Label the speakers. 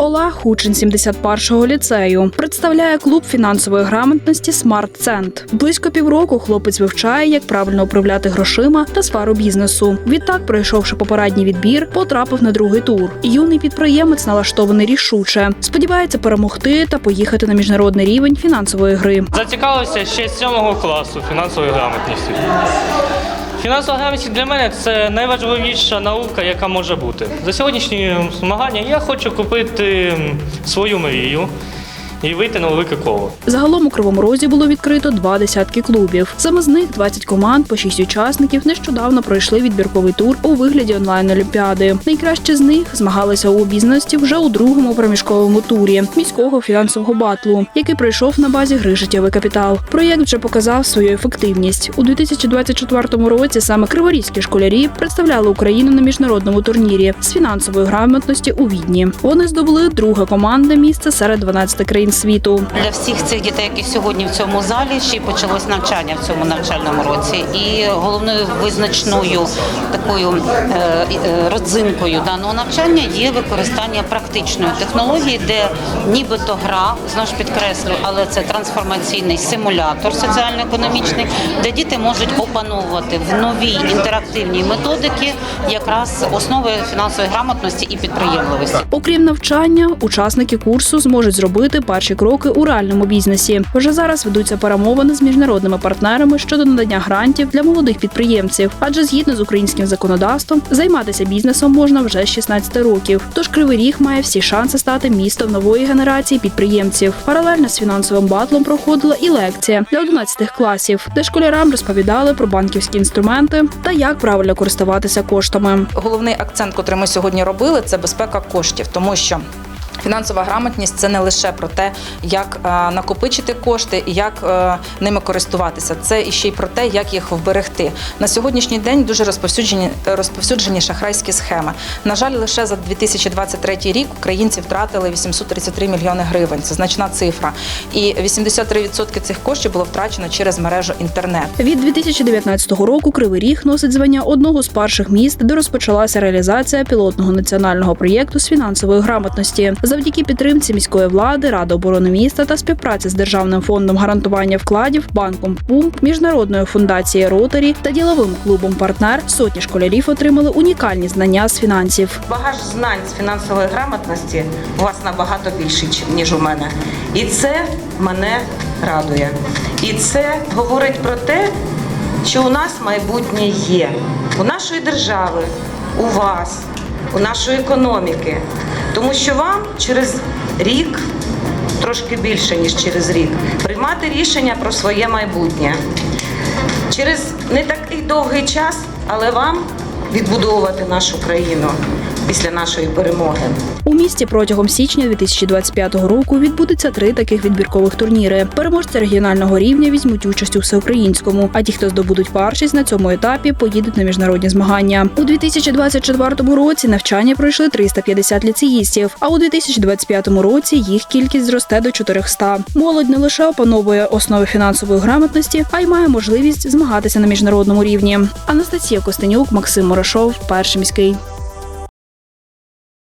Speaker 1: Олег учень 71-го ліцею. Представляє клуб фінансової грамотності Смарт Цент. Близько півроку хлопець вивчає, як правильно управляти грошима та сферу бізнесу. Відтак, пройшовши попередній відбір, потрапив на другий тур. Юний підприємець налаштований рішуче. Сподівається перемогти та поїхати на міжнародний рівень фінансової гри.
Speaker 2: Зацікавився ще з 7 класу фінансовою грамотністю. Фінансова грамотність для мене це найважливіша наука, яка може бути. За сьогоднішні змагання я хочу купити свою мрію і вийти на велике коло.
Speaker 1: Загалом у Кривому Розі було відкрито два десятки клубів. Саме з них 20 команд по 6 учасників нещодавно пройшли відбірковий тур у вигляді онлайн-олімпіади. Найкраще з них змагалися у обізнаності вже у другому проміжковому турі міського фінансового батлу, який пройшов на базі гри життєвий капітал. Проєкт вже показав свою ефективність у 2024 році. Саме криворізькі школярі представляли Україну на міжнародному турнірі з фінансової грамотності у Відні. Вони здобули друге командне місце серед 12 країн світу.
Speaker 3: Для всіх цих дітей, які сьогодні в цьому залі, ще й почалось навчання в цьому навчальному році. І головною визначною такою е, е, родзинкою даного навчання є використання практичної технології, де нібито гра, знову ж підкреслю, але це трансформаційний симулятор соціально-економічний, де діти можуть опановувати в новій інтерактивній методики якраз основи фінансової грамотності і підприємливості.
Speaker 1: Окрім навчання, учасники курсу зможуть зробити перші кроки у реальному бізнесі. Вже зараз ведуться перемовини з міжнародними партнерами щодо надання грантів для молодих підприємців, адже згідно з українським законодавством займатися бізнесом можна вже з 16 років. Тож Кривий Ріг має всі шанси стати містом нової генерації підприємців. Паралельно з фінансовим батлом проходила і лекція для 11 класів, де школярам розповідали про банківські інструменти та як правильно користуватися коштами.
Speaker 4: Головний акцент, котрий ми сьогодні робили, це безпека коштів, тому що. Фінансова грамотність це не лише про те, як е, накопичити кошти і як е, ними користуватися. Це і ще й про те, як їх вберегти. На сьогоднішній день дуже розповсюджені розповсюджені шахрайські схеми. На жаль, лише за 2023 рік українці втратили 833 мільйони гривень. Це значна цифра. І 83% цих коштів було втрачено через мережу інтернет.
Speaker 1: Від 2019 року Кривий Ріг носить звання одного з перших міст, де розпочалася реалізація пілотного національного проєкту з фінансової грамотності. Завдяки підтримці міської влади, ради оборони міста та співпраці з державним фондом гарантування вкладів, банком ПУМ, міжнародною фундацією Ротарі та діловим клубом Партнер сотні школярів отримали унікальні знання з фінансів.
Speaker 5: Багаж знань з фінансової грамотності у вас набагато більший, ніж у мене. І це мене радує. І це говорить про те, що у нас майбутнє є. У нашої держави, у вас, у нашої економіки. Тому що вам через рік, трошки більше, ніж через рік, приймати рішення про своє майбутнє. Через не такий довгий час, але вам відбудовувати нашу країну після нашої перемоги.
Speaker 1: У місті протягом січня 2025 року відбудеться три таких відбіркових турніри. Переможці регіонального рівня візьмуть участь у всеукраїнському. А ті, хто здобудуть першість на цьому етапі, поїдуть на міжнародні змагання. У 2024 році навчання пройшли 350 ліцеїстів. А у 2025 році їх кількість зросте до 400. Молодь не лише опановує основи фінансової грамотності, а й має можливість змагатися на міжнародному рівні. Анастасія Костенюк, Максим Морошов, перший міський.